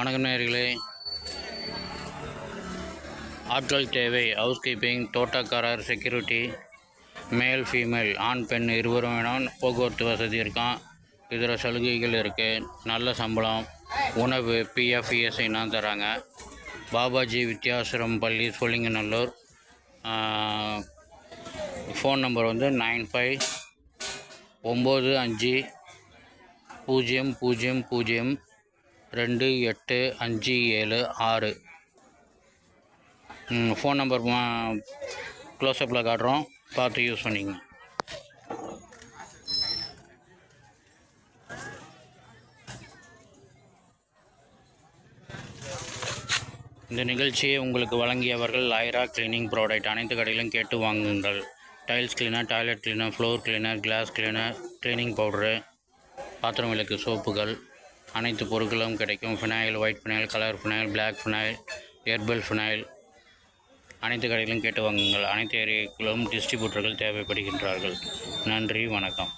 வணக்கம் நேர்களே ஆட்கள் தேவை ஹவுஸ் கீப்பிங் தோட்டக்காரர் செக்யூரிட்டி மேல் ஃபீமேல் ஆண் பெண் இருவரும் வேணும் போக்குவரத்து வசதி இருக்கான் இதர சலுகைகள் இருக்குது நல்ல சம்பளம் உணவு பிஎஃப் இஎஸ்ஐலாம் தராங்க. பாபாஜி வித்யாசிரம் பள்ளி சொல்லிங்கநல்லூர். ஃபோன் நம்பர் வந்து நைன் ஃபைவ் ஒம்பது அஞ்சு பூஜ்ஜியம் பூஜ்ஜியம் பூஜ்ஜியம் ரெண்டு எட்டு அஞ்சு ஏழு ஆறு. ஃபோன் நம்பர் க்ளோஸ்அப்பில் காட்டுறோம். பார்த்து யூஸ் பண்ணிங்க இந்த நிகழ்ச்சியை உங்களுக்கு வழங்கியவர்கள் லைரா கிளீனிங் ப்ராடக்ட் அனைத்து கடையிலும் கேட்டு வாங்குங்கள். Tiles cleaner toilet cleaner floor cleaner glass cleaner cleaning powder பாத்திரம் விளக்கு சோப்புகள் அனைத்து பொருட்களும் கிடைக்கும். Phenyl white phenyl colour phenyl black phenyl herbal phenyl அனைத்து கடைகளிலும் கேட்டு வாங்குங்கள். அனைத்து ஏரியாக்களும் டிஸ்ட்ரிபியூட்டர்கள் தேவைப்படுகின்றார்கள். நன்றி வணக்கம்.